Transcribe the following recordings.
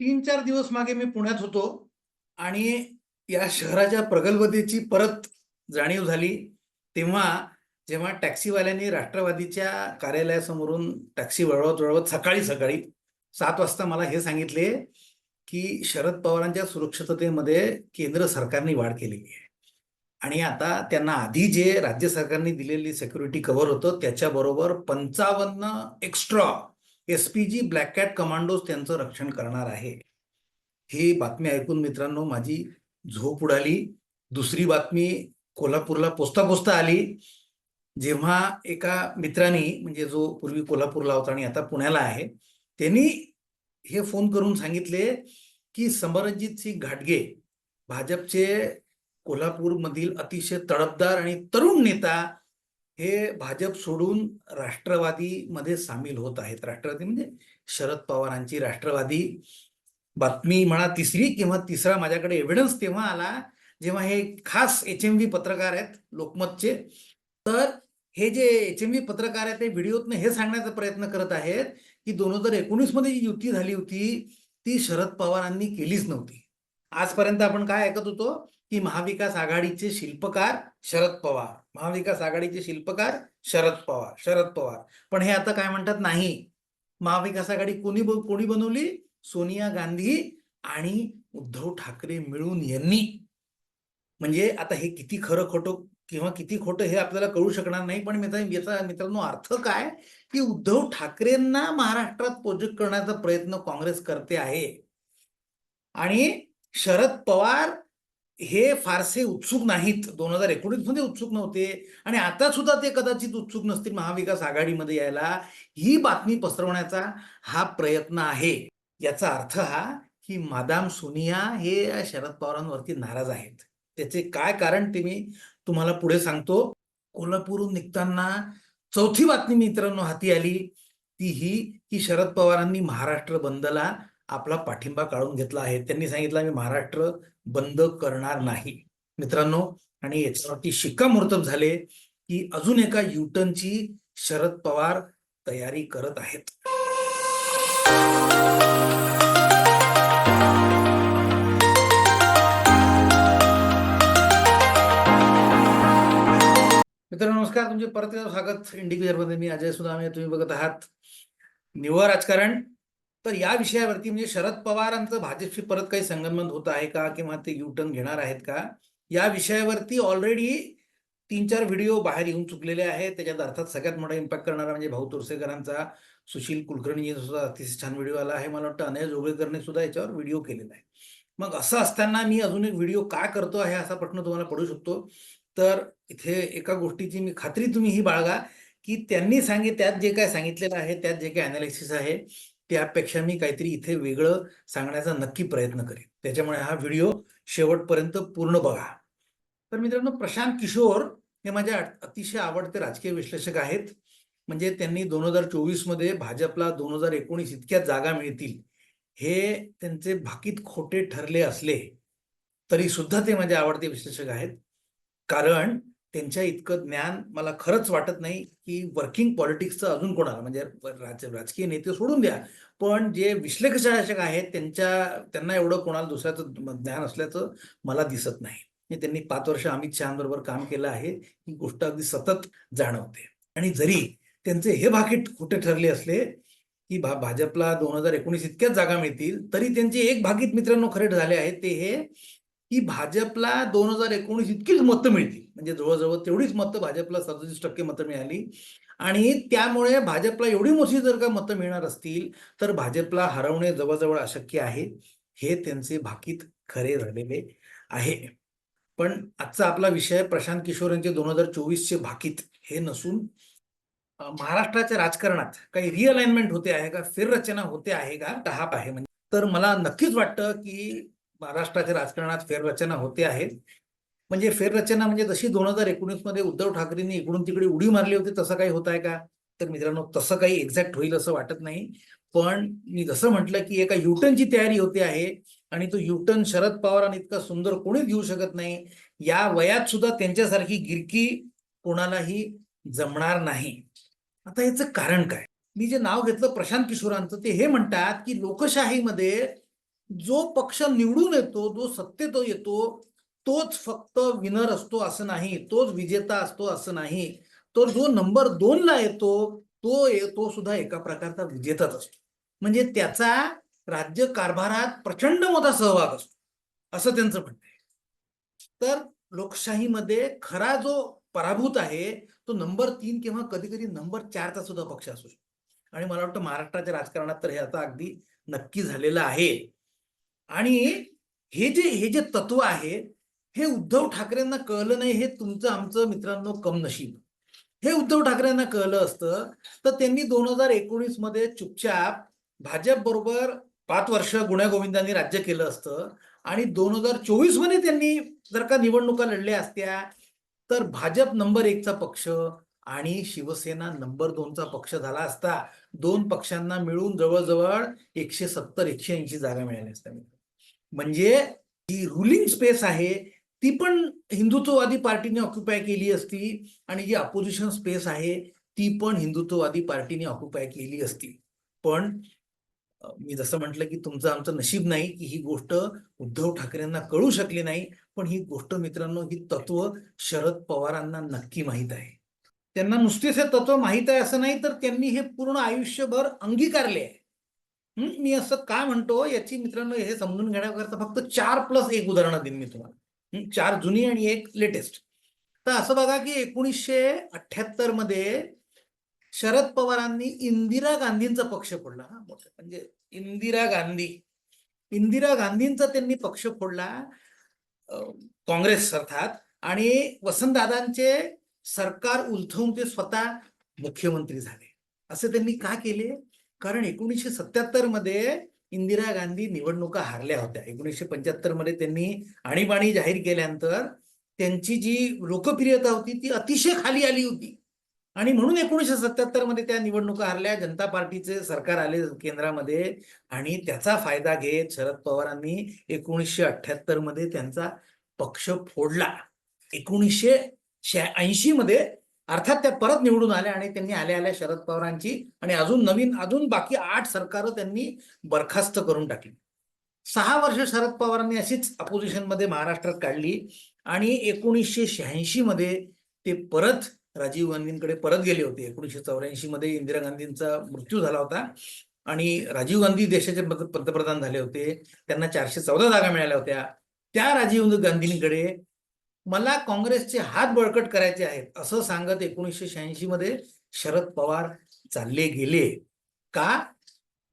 तीन चार दिवस मागे मी पुण्यात होतो आणि या शहराच्या प्रगल्भतेची परत जाणीव झाली. तेव्हा जेव्हा टॅक्सीवाल्यांनी राष्ट्रवादीच्या कार्यालयासमोरून टॅक्सी वळवत वळवत सकाळी सकाळी सात वाजता मला हे सांगितले की शरद पवारांच्या सुरक्षिततेमध्ये केंद्र सरकारने वाढ केलेली आहे. आणि आता त्यांना आधी जे राज्य सरकारने दिलेली सिक्युरिटी कव्हर होतं त्याच्याबरोबर पंचावन्न extra S P G black cat commandos त्यांचं रक्षण करणार आहे. ही बातमी ऐकून मित्रांनो माझी झोप उडाली. दुसरी बातमी कोल्हापूरला पोचता पोचता आली. जेव्हा एका मित्रांनी म्हणजे जो पूर्वी कोल्हापूरला होता आणि आता पुण्याला आहे त्यांनी हे फोन करून सांगितले की समरजित सिंग घाटगे भाजपचे कोल्हापूरमधील अतिशय तडफदार आणि तरुण नेता हे भाजप सोडून राष्ट्रवादीमध्ये सामील होत आहेत. राष्ट्रवादी म्हणजे शरद पवारांची राष्ट्रवादी बातमी म्हणा तिसरी किंवा तिसरा माझ्याकडे एव्हिडन्स तेव्हा आला जेव्हा हे खास एच एम व्ही पत्रकार आहेत लोकमतचे. तर हे जे एच एम व्ही पत्रकार आहेत ते व्हिडिओतनं हे सांगण्याचा प्रयत्न करत आहेत की दोन हजार एकोणीसमध्ये जी युती झाली होती ती शरद पवारांनी केलीच नव्हती. आजपर्यंत आपण काय ऐकत होतो की महाविकास आघाडीचे शिल्पकार शरद पवार. महाविकास आघाडीचे शिल्पकार शरद पवार शरद पवार. पण हे आता काय म्हणतात? नाही. महाविकास आघाडी कोणी कोणी बनवली? सोनिया गांधी आणि उद्धव ठाकरे मिळून यांनी. म्हणजे आता हे किती खरं खोटं किंवा किती खोटं हे आपल्याला कळू शकणार नाही पण याचा मित्रांनो अर्थ काय? की उद्धव ठाकरेंना महाराष्ट्रात प्रोजेक्ट करण्याचा प्रयत्न काँग्रेस करते आहे. आणि शरद पवार हे फारसे उत्सुक नाहीत. दोन हजार एकोणीसमध्ये उत्सुक नव्हते. आणि आता सुद्धा ते कदाचित उत्सुक नसतील महाविकास आघाडीमध्ये यायला. ही बातमी पसरवण्याचा हा प्रयत्न आहे. याचा अर्थ हा की मादाम सोनिया हे शरद पवारांवरती नाराज आहेत. त्याचे काय कारण ते मी तुम्हाला पुढे सांगतो. कोल्हापूरहून निघताना चौथी बातमी मित्रांनो हाती आली. ती ही की शरद पवारांनी महाराष्ट्र बंदला आपला पाठिंबा काढून घेतला आहे. त्यांनी सांगितलं मी महाराष्ट्र बंद करणार नाही. मित्रांनो आणि याच्यावरती शिक्कामोर्तब झाले की अजून एका युटर्नची शरद पवार तयारी करत आहेत. मित्रांनो नमस्कार. तुमचे परत स्वागत. स्वागत मध्ये मी अजय सुदामे. तुम्ही बघत आहात निव्वळ राजकारण. तर या विषयावरती म्हणजे शरद पवारांचं भाजपशी परत काही संगनमत होत आहे का किंवा ते युटर्न घेणार आहेत का? या विषयावरती ऑलरेडी तीन चार व्हिडिओ बाहेर येऊन चुकलेले आहेत. त्याच्यात अर्थात सगळ्यात मोठा इम्पॅक्ट करणारा म्हणजे भाऊ तोरसेकरांचा सुशील कुलकर्णी सुद्धा अतिशय छान व्हिडिओ आला आहे. मला वाटतं अनय जोगळेकरने सुद्धा याच्यावर व्हिडिओ केलेला आहे. मग असं असताना मी अजून एक व्हिडिओ का करतो आहे असा प्रश्न तुम्हाला पडू शकतो. तर इथे एका गोष्टीची मी खात्री तुम्ही ही बाळगा की त्यांनी सांगित त्यात जे काय सांगितलेलं आहे त्यात जे काय अनालिसिस आहे त्यापेक्षा मी काहीतरी इथे वेगळं सांगण्याचा नक्की प्रयत्न करेन. त्याच्यामुळे हा व्हिडिओ शेवटपर्यंत पूर्ण बघा. तर मित्रांनो प्रशांत किशोर हे माझे अतिशय आवडते राजकीय विश्लेषक आहेत. म्हणजे त्यांनी दोन हजार चोवीसमध्ये भाजपला दोन हजार एकोणीस इतक्या जागा मिळतील. हे त्यांचे भाकीत खोटे ठरले असले तरी सुद्धा ते माझे आवडते विश्लेषक आहेत. कारण त्यांच्या इतकं ज्ञान मला खरंच वाटत नाही की वर्किंग पॉलिटिक्सचं अजून कोणाला म्हणजे राज राजकीय नेते सोडून द्या. पण जे विश्लेषक आहेत त्यांच्या त्यांना एवढं कोणाला दुसऱ्याचं ज्ञान असल्याचं मला दिसत नाही. त्यांनी पाच वर्ष अमित शहाबरोबर काम केलं आहे ही गोष्ट अगदी सतत जाणवते. आणि जरी त्यांचे हे भाकीट कुठे ठरले असले की भा भाजपला दोन हजार एकोणीस इतक्याच जागा मिळतील तरी त्यांचे एक भाकीत मित्रांनो खरे झाले आहेत ते हे की भाजपला दोन हजार एकोणीस इतकीच मतं मिळतील. म्हणजे जवळजवळ तेवढीच मतं भाजपला सदतीस टक्के मतं मिळाली. आणि त्यामुळे भाजपला एवढी मोठी जर का मतं मिळणार असतील तर भाजपला हरवणे जवळजवळ अशक्य आहे. हे त्यांचे भाकीत खरे झालेले आहे. पण आजचा आपला विषय प्रशांत किशोर यांचे दोन हजार चोवीसचे भाकीत हे नसून महाराष्ट्राच्या राजकारणात काही रिअलाइनमेंट होते आहे का फेररचना होते आहे का टहाप आहे. म्हणजे तर मला नक्कीच वाटतं की महाराष्ट्राच्या राजकारणात फेररचना होते आहे म्हणजे फेररचना म्हणजे जशी दोन हजार एकोणीसमध्ये उद्धव ठाकरेंनी इकडून तिकडे उडी मारली होती तसं काही होत आहे का? तर मित्रांनो तसं काही एक्झॅक्ट होईल असं वाटत नाही. पण मी जसं म्हटलं की एका युटनची तयारी होते आहे आणि तो युटन शरद पवारांनी इतका सुंदर कोणीच घेऊ शकत नाही या वयात सुद्धा त्यांच्यासारखी गिरकी कोणालाही जमणार नाही. आता याचं कारण काय? मी जे नाव घेतलं प्रशांत किशोरांचं ते हे म्हणतात की लोकशाहीमध्ये जो पक्ष निवडून येतो जो सत्तेत येतो तोच फक्त विनर असतो असं नाही तोच विजेता असतो असं नाही. तर जो नंबर दोन ला येतो तो ये- तो सुद्धा एका प्रकारचा विजेताच असतो. म्हणजे त्याचा राज्य कारभारात प्रचंड मोठा सहभाग असतो. असं त्यांचं म्हणणं आहे. तर लोकशाहीमध्ये खरा जो पराभूत आहे तो नंबर तीन किंवा कधी कधी नंबर चारचा सुद्धा पक्ष असू शकतो. आणि मला वाटतं महाराष्ट्राच्या राजकारणात तर हे आता अगदी नक्की झालेलं आहे. आणि हे जे हे जे तत्व आहे हे उद्धव ठाकरेंना कळलं नाही हे तुमचं आमचं मित्रांनो कमनशीब. हे उद्धव ठाकरेंना कळलं असतं तर त्यांनी दोन हजार एकोणीसमध्ये चुपचाप भाजप बरोबर पाच वर्ष गुण्यागोविंदांनी राज्य केलं असतं आणि दोन हजार चोवीसमध्ये त्यांनी जर का निवडणुका लढल्या असत्या तर भाजप नंबर एकचा पक्ष आणि शिवसेना नंबर दोनचा पक्ष झाला असता. दोन पक्षांना मिळून जवळजवळ एकशे सत्तर एकशे ऐंशी जागा मिळाल्या असत्या म्हणजे जी रुलिंग स्पेस आहे ती पण हिंदुत्ववादी पार्टीने ऑक्युपाय केली असती आणि जी अपोजिशन स्पेस आहे ती पण हिंदुत्ववादी पार्टीने ऑक्युपाय केली असती. पण मी जसं म्हटलं की तुमचं आमचं नशीब नाही की ही गोष्ट उद्धव ठाकरेंना कळू शकली नाही पण ही गोष्ट मित्रांनो ही तत्व शरद पवारांना नक्की माहीत आहे. त्यांना नुसतेच हे तत्व माहीत आहे असं नाही तर त्यांनी हे पूर्ण आयुष्यभर अंगीकारले आहे. मी असं का म्हणतो याची मित्रांनो हे समजून घेण्याकरता फक्त चार प्लस एक उदाहरणं देईन मी तुम्हाला. चार जुनी आणि एक लेटेस्ट. तर असं बघा की एकोणीसशे अठ्याहत्तरमध्ये शरद पवारांनी इंदिरा गांधींचा पक्ष फोडला. हा म्हणजे इंदिरा गांधी. इंदिरा गांधींचा त्यांनी पक्ष फोडला काँग्रेस अर्थात. आणि वसंतदादांचे सरकार उलथवून ते स्वतः मुख्यमंत्री झाले. असे त्यांनी का केले? कारण एकोणीसशे सत्याहत्तरमध्ये इंदिरा गांधी निवडणुका हारल्या होत्या. एकोणीसशे पंच्याहत्तरमध्ये त्यांनी आणीबाणी जाहीर केल्यानंतर त्यांची जी लोकप्रियता होती ती अतिशय खाली आली होती. आणि म्हणून एकोणीसशे सत्याहत्तरमध्ये त्या निवडणुका हारल्या. जनता पार्टीचे सरकार आले केंद्रामध्ये आणि त्याचा फायदा घेत शरद पवारांनी एकोणीसशे अठ्याहत्तरमध्ये त्यांचा पक्ष फोडला. एकोणीसशे ऐंशी मध्ये अर्थात त्या परत निवडून आल्या आणि त्यांनी आल्या आल्या शरद पवारांची आणि अजून नवीन अजून बाकी आठ सरकारं त्यांनी बरखास्त करून टाकली. सहा वर्ष शरद पवारांनी अशीच अपोजिशनमध्ये महाराष्ट्रात काढली आणि एकोणीसशे शहाऐंशी मध्ये ते परत राजीव गांधींकडे परत गेले होते. एकोणीसशे चौऱ्याऐंशी मध्ये इंदिरा गांधींचा मृत्यू झाला होता आणि राजीव गांधी देशाचे पंतप्रधान झाले होते. त्यांना चारशे चौदा जागा मिळाल्या होत्या. त्या राजीव गांधींकडे मला काँग्रेसचे हात बळकट करायचे आहेत असं सांगत एकोणीसशे शहाऐंशी मध्ये शरद पवार चालले गेले. का?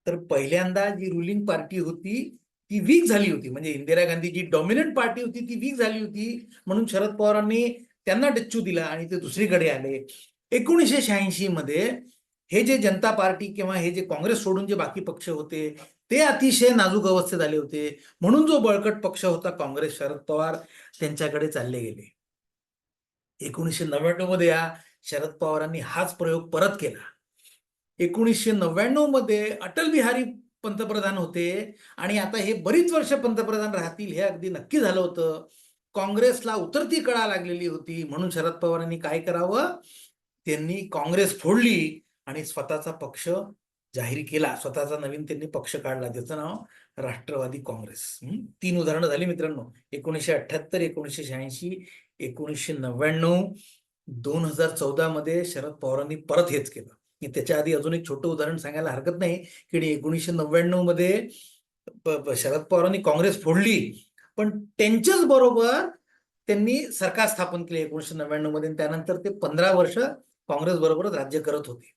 तर पहिल्यांदा जी रुलिंग पार्टी होती ती वीक झाली होती. म्हणजे इंदिरा गांधी जी डॉमिनंट पार्टी होती ती वीक झाली होती. म्हणून शरद पवारांनी त्यांना डच्चू दिला आणि ते दुसरीकडे आले. एकोणीसशे शहाऐंशी मध्ये हे जे जनता पार्टी किंवा हे जे काँग्रेस सोडून जे बाकी पक्ष होते ते अतिशय नाजूक अवस्थेत आले होते. म्हणून जो बळकट पक्ष होता काँग्रेस शरद पवार त्यांच्याकडे चालले गेले. एकोणीसशे नव्याण्णवमध्ये या शरद पवारांनी हाच प्रयोग परत केला. एकोणीसशे नव्याण्णवमध्ये अटल बिहारी पंतप्रधान होते आणि आता हे बरीच वर्ष पंतप्रधान राहतील हे अगदी नक्की झालं होतं. काँग्रेसला उतरती कळा लागलेली होती. म्हणून शरद पवारांनी काय करावं? त्यांनी काँग्रेस फोडली आणि स्वतःचा पक्ष जाहीर केला स्वतःचा नवीन त्यांनी पक्ष काढला त्याचं नाव राष्ट्रवादी काँग्रेस. तीन उदाहरणं झाली मित्रांनो. एकोणीसशे अठ्याहत्तर एकोणीसशे शहाऐंशी एकोणीसशे नव्याण्णव दोन हजार चौदा मध्ये शरद पवारांनी परत हेच केलं. की त्याच्या आधी अजून एक छोटं उदाहरण सांगायला हरकत नाही की एकोणीसशे नव्याण्णवमध्ये शरद पवारांनी काँग्रेस फोडली. पण त्यांच्याच बरोबर त्यांनी सरकार स्थापन केले एकोणीसशे नव्याण्णवमध्ये. त्यानंतर ते पंधरा वर्ष काँग्रेस बरोबरच राज्य करत होते.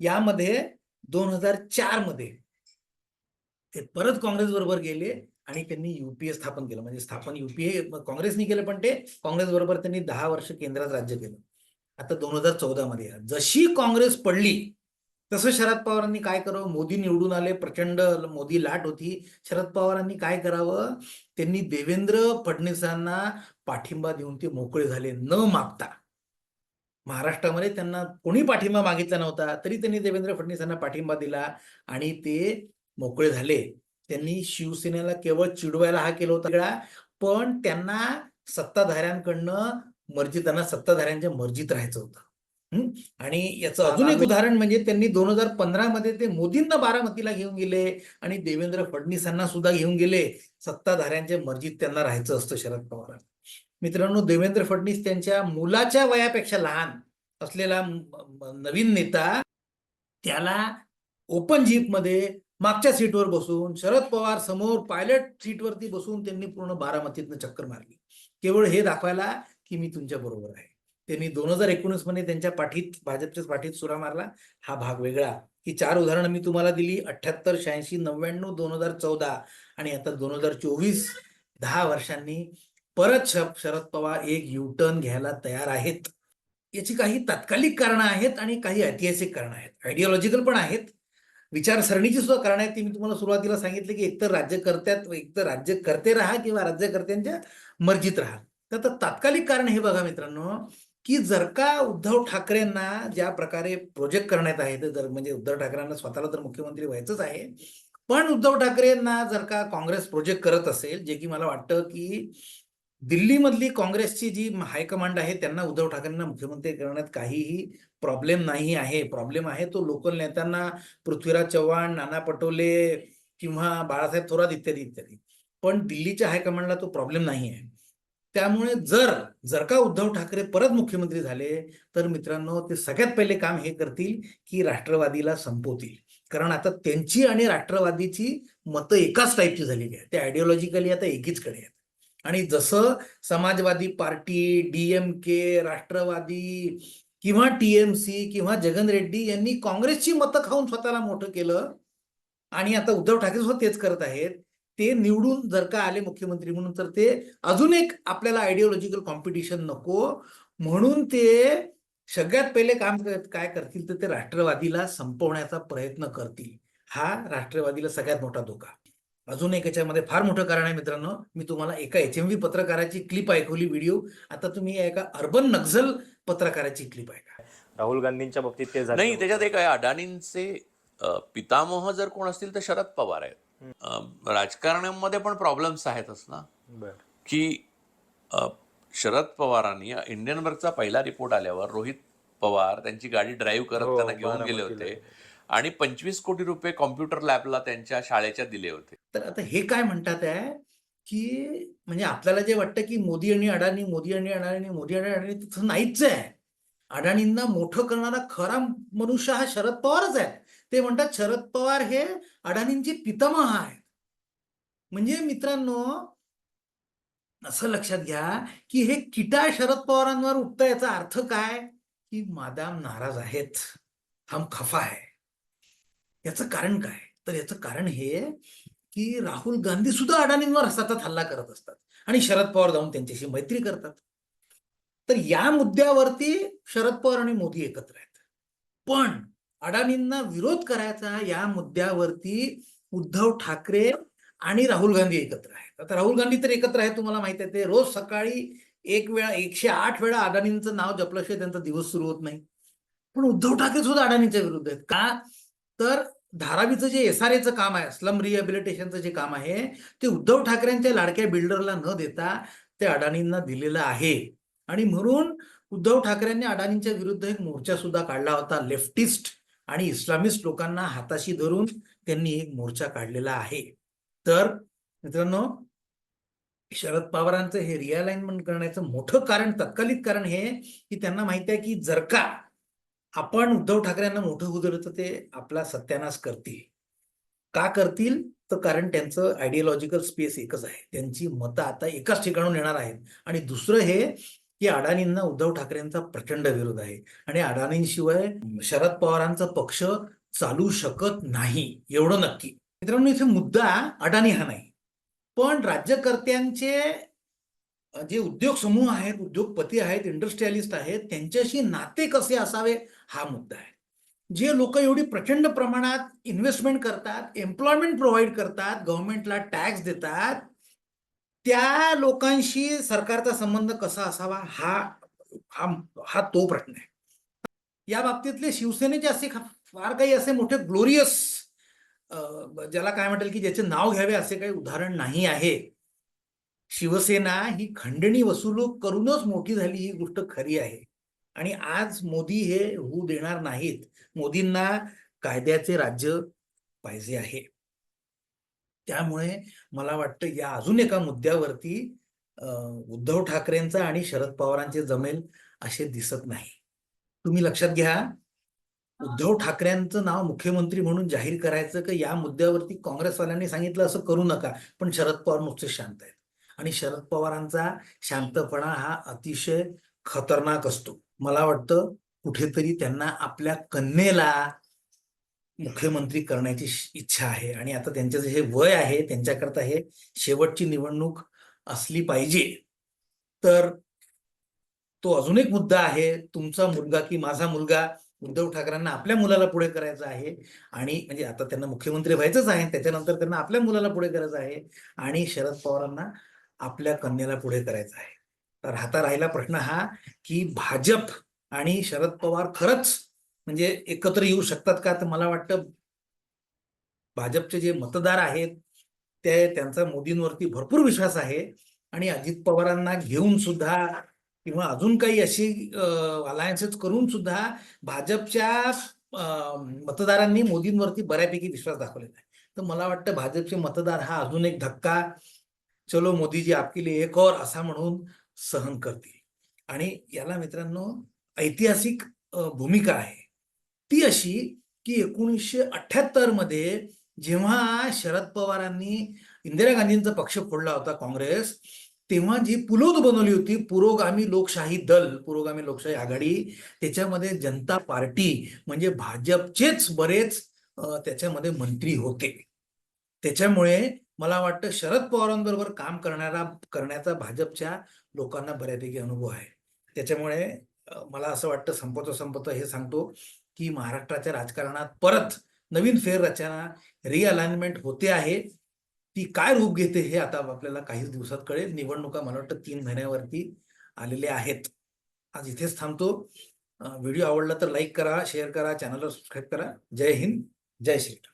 यामध्ये दोन हजार चारमध्ये ते परत काँग्रेस बरोबर गेले आणि त्यांनी युपीए स्थापन केलं. म्हणजे स्थापन युपीए काँग्रेसनी केलं पण ते काँग्रेस बरोबर त्यांनी दहा वर्ष केंद्रात राज्य केलं. आता दोन हजार चौदा मध्ये जशी काँग्रेस पडली तसं शरद पवारांनी काय करावं? मोदी निवडून आले प्रचंड मोदी लाट होती. शरद पवारांनी काय करावं? त्यांनी देवेंद्र फडणवीसांना पाठिंबा देऊन ते मोकळे झाले. न मागता. महाराष्ट्रामध्ये त्यांना कोणी पाठिंबा मागितला नव्हता तरी त्यांनी देवेंद्र फडणवीसांना पाठिंबा दिला आणि ते मोकळे झाले. त्यांनी शिवसेनेला केवळ चिडवायला हा केला होता पण त्यांना सत्ताधाऱ्यांकडनं मर्जी त्यांना सत्ताधाऱ्यांच्या मर्जीत राहायचं होतं? आणि याचं अजून एक उदाहरण म्हणजे त्यांनी दोन हजार पंधरा मध्ये ते मोदींना बारामतीला घेऊन गेले आणि देवेंद्र फडणवीसांना सुद्धा घेऊन गेले. सत्ताधाऱ्यांच्या मर्जीत त्यांना राहायचं असतं शरद पवार मित्रांनो देवेंद्र फडणवीस त्यांच्या मुलाच्या वयापेक्षा लहान असलेला नवीन नेता त्याला ओपन जीपमध्ये मागच्या सीटवर बसून शरद पवार समोर पायलट सीटवरती बसून त्यांनी पूर्ण बारामतीतनं चक्कर मारली. केवळ हे दाखवायला की मी तुमच्या बरोबर आहे. त्यांनी दोन हजार एकोणीसमध्ये त्यांच्या पाठीत भाजपच्याच पाठीत सुरा मारला. हा भाग वेगळा. ही चार उदाहरणं मी तुम्हाला दिली. अठ्याहत्तर शहाऐंशी नव्याण्णव दोन हजार चौदा आणि आता दोन हजार चोवीस दहा वर्षांनी परत शरद पवार एक युटर्न घ्यायला तयार आहेत. याची काही तात्कालिक कारणं आहेत आणि काही ऐतिहासिक कारणं आहेत. आयडिओलॉजिकल पण आहेत. विचारसरणीची सुद्धा कारणं आहेत. ती मी तुम्हाला सुरुवातीला सांगितलं की एकतर राज्यकर्त्यात एकतर राज्यकर्ते राहा किंवा राज्यकर्त्यांच्या मर्जीत राहा. तर आता तात्कालिक कारण हे बघा मित्रांनो की जर का उद्धव ठाकरेंना ज्या प्रकारे प्रोजेक्ट करण्यात आहे जर म्हणजे उद्धव ठाकरेंना स्वतःला तर मुख्यमंत्री व्हायचंच आहे. पण उद्धव ठाकरेंना जर का काँग्रेस प्रोजेक्ट करत असेल जे की मला वाटतं की दिल्लीमधली काँग्रेसची जी हायकमांड आहे त्यांना उद्धव ठाकरेंना मुख्यमंत्री करण्यात काहीही प्रॉब्लेम नाही आहे. प्रॉब्लेम आहे तो लोकल नेत्यांना पृथ्वीराज चव्हाण नाना पटोले किंवा बाळासाहेब थोरात इत्यादी इत्यादी. पण दिल्लीच्या हायकमांडला तो प्रॉब्लेम नाही आहे. त्यामुळे जर जर का उद्धव ठाकरे परत मुख्यमंत्री झाले तर मित्रांनो ते सगळ्यात पहिले काम हे करतील की राष्ट्रवादीला संपवतील. कारण आता त्यांची आणि राष्ट्रवादीची मतं एकाच टाईपची झालेली आहे ते आयडिओलॉजिकली आता एकीचकडे आहेत. आणि जसं समाजवादी पार्टी डीएमके राष्ट्रवादी किंवा टीएमसी किंवा जगन रेड्डी यांनी काँग्रेसची मतं खाऊन स्वतःला मोठं केलं आणि आता उद्धव ठाकरे सुद्धा तेच करत आहेत. ते निवडून जर का आले मुख्यमंत्री म्हणून तर ते अजून एक आपल्याला आयडिओलॉजिकल कॉम्पिटिशन नको. म्हणून ते सगळ्यात पहिले काम काय करतील तर ते राष्ट्रवादीला संपवण्याचा प्रयत्न करतील. हा राष्ट्रवादीला सगळ्यात मोठा धोका. अजून एक याच्यामध्ये फार मोठं कारण आहे मित्रांनो मी तुम्हाला एका एच एम व्ही पत्रकाराची क्लिप ऐकवली व्हिडिओ आता तुम्ही एका अर्बन नक्झल पत्रकाराची क्लिप ऐका. राहुल गांधींच्या बाबतीत ते झालं. नाही त्याच्यात एक आहे अडाणींचे पितामह जर कोण असतील तर शरद पवार आहेत. अ, राजकारणामध्ये पण प्रॉब्लेम्स आहेतच ना की शरद पवारांनी इंडियनबर्गचा पहिला रिपोर्ट आल्यावर रोहित पवार त्यांची गाडी ड्राईव्ह करत हो, त्यांना घेऊन गेले. होते. आणि पंचवीस कोटी रुपये कॉम्प्युटर लॅबला त्यांच्या शाळेच्या दिले होते. तर आता हे काय म्हणतात आहे की म्हणजे आपल्याला जे वाटतं की मोदी आणि अडाणी मोदी आणि अडाणी मोदी आणि अडाणी तसं नाहीच आहे. अडाणींना मोठं करणारा खरा मनुष्य हा शरद पवारच आहे. ते म्हणतात शरद पवार हे अडाणींचे पितामह आहेत. म्हणजे मित्रांनो असं लक्षात घ्या की हे किटा शरद पवारांवर उठतं याचा अर्थ काय? की मादाम नाराज आहेत. हम खफा आहे. याचं कारण काय? तर याचं कारण हे की राहुल गांधी सुद्धा अडाणींवर सतत हल्ला करत असतात आणि शरद पवार जाऊन त्यांच्याशी मैत्री करतात. तर या मुद्द्यावरती शरद पवार आणि मोदी एकत्र आहेत. पण अडाणींना विरोध करायचा या मुद्द्यावरती उद्धव ठाकरे आणि राहुल गांधी एकत्र आहेत. आता राहुल गांधी तर एकत्र आहेत तुम्हाला माहिती आहे ते. रोज सकाळी एक वेळा एकशे आठ वेळा अडाणींचं नाव जपल्याशिवाय त्यांचा दिवस सुरू होत नाही. पण उद्धव ठाकरे सुद्धा अडाणींच्या विरुद्ध आहेत. का? तर धारावीचं जे एस आर एचं काम आहे स्लम रिहॅबिलिटेशनचं जे काम आहे ते उद्धव ठाकरेंच्या लाडक्या बिल्डरला न देता ते अडाणींना दिलेलं आहे. आणि म्हणून उद्धव ठाकरेंनी अडाणींच्या विरुद्ध एक मोर्चा सुद्धा काढला होता लेफ्टिस्ट आणि इस्लामिस्ट लोकांना हाताशी धरून त्यांनी एक मोर्चा काढलेला आहे. तर मित्रांनो शरद पवारांचं हे रिअलाइनमेंट करण्याचं मोठं कारण तत्कालिक कारण हे की त्यांना माहिती आहे की जर का आपण उद्धव ठाकरेंना मोठं होऊ तर ते आपला सत्यानाश करतील. का करतील? तर कारण त्यांचं आयडिओलॉजिकल स्पेस एकच आहे. त्यांची मतं आता एकाच ठिकाणून येणार आहेत. आणि दुसरं हे की अडाणींना उद्धव ठाकरेंचा प्रचंड विरोध आहे. आणि अडाणींशिवाय शरद पवारांचा पक्ष चालू शकत नाही. एवढं नक्की. मित्रांनो इथे मुद्दा अडाणी हा नाही. पण राज्यकर्त्यांचे जे उद्योग समूह आहेत उद्योगपती आहेत इंडस्ट्रियलिस्ट आहेत त्यांच्याशी नाते कसे असावे हा मुद्दा आहे. जे लोक एवढी प्रचंड प्रमाणात इन्व्हेस्टमेंट करतात एम्प्लॉयमेंट प्रोव्हाइड करतात गव्हर्नमेंटला टॅक्स देतात त्या लोकांशी सरकारचा संबंध कसा असावा हा हा हा तो प्रश्न आहे. या बाबतीतले शिवसेनेचे असे फार काही असे मोठे ग्लोरियस ज्याला काय म्हणतील की ज्याचे नाव घ्यावे असे काही उदाहरण नाही आहे. शिवसेना ही खंडणी वसुलूक करूनच मोठी झाली ही गोष्ट खरी आहे. आणि आज मोदी हे होऊ देणार नाहीत. मोदींना कायद्याचे राज्य पाहिजे आहे. त्यामुळे मला वाटतं या अजून एका मुद्द्यावरती उद्धव ठाकरेंचा आणि शरद पवारांचे जमेल असे दिसत नाही. तुम्ही लक्षात घ्या उद्धव ठाकरेंचं नाव मुख्यमंत्री म्हणून जाहीर करायचं की या मुद्द्यावरती काँग्रेसवाल्यांनी सांगितलं असं करू नका. पण शरद पवार नुसते शांत आहेत. आणि शरद पवारांचा शांतपणा हा अतिशय खतरनाक असतो. मला वाटतं कुठेतरी त्यांना आपल्या कन्येला मुख्यमंत्री करण्याची इच्छा आहे. आणि आता त्यांचं जे हे वय आहे त्यांच्याकरता हे शेवटची निवडणूक असली पाहिजे. तर तो अजून एक मुद्दा आहे. तुमचा मुलगा की माझा मुलगा उद्धव ठाकरेंना आपल्या मुलाला पुढे करायचं आहे. आणि म्हणजे आता त्यांना मुख्यमंत्री व्हायचंच आहे. त्याच्यानंतर त्यांना आपल्या मुलाला पुढे करायचं आहे. आणि शरद पवारांना आपल्या कन्याला पुढे करायचं आहे. तर आता राहिला प्रश्न हा की भाजप आणि शरद पवार खरंच म्हणजे एकत्र येऊ शकतात का? तर मला वाटतं भाजपचे जे मतदार आहेत ते त्यांचा मोदींवरती भरपूर विश्वास आहे. आणि अजित पवारांना घेऊन सुद्धा किंवा अजून काही अशी अलायन्सेस करून सुद्धा भाजपच्या अं, मतदारांनी मोदींवरती बऱ्यापैकी विश्वास दाखवलेला आहे. तर मला वाटतं भाजपचे मतदार हा अजून एक धक्का चलो मोदीजी आपके लिए एक और असा म्हणून सहन करतील. आणि याला मित्रांनो ऐतिहासिक भूमिका आहे. ती अशी की एकोणीसशे अठ्याहत्तरमध्ये जेव्हा शरद पवारांनी इंदिरा गांधींचा पक्ष फोडला होता काँग्रेस तेव्हा जी पुलोद बनवली होती पुरोगामी लोकशाही दल पुरोगामी लोकशाही आघाडी त्याच्यामध्ये जनता पार्टी म्हणजे भाजपचेच बरेच त्याच्यामध्ये मंत्री होते. त्याच्यामुळे मला वाटतं शरद पवारांबरोबर काम करणारा करण्याचा भाजपच्या लोकांना बऱ्यापैकी अनुभव आहे. त्याच्यामुळे मला असं वाटतं संपतो संपतो हे सांगतो की महाराष्ट्राच्या राजकारणात परत नवीन फेररचना रिअलाइनमेंट होते आहे. ती काय रूप घेते हे आता आपल्याला काहीच दिवसात कळेल. निवडणुका मला वाटतं तीन महिन्यावरती आलेल्या आहेत. आज इथेच थांबतो. व्हिडिओ आवडला तर लाईक करा शेअर करा चॅनलला सबस्क्राईब करा. जय हिंद जय श्रीराम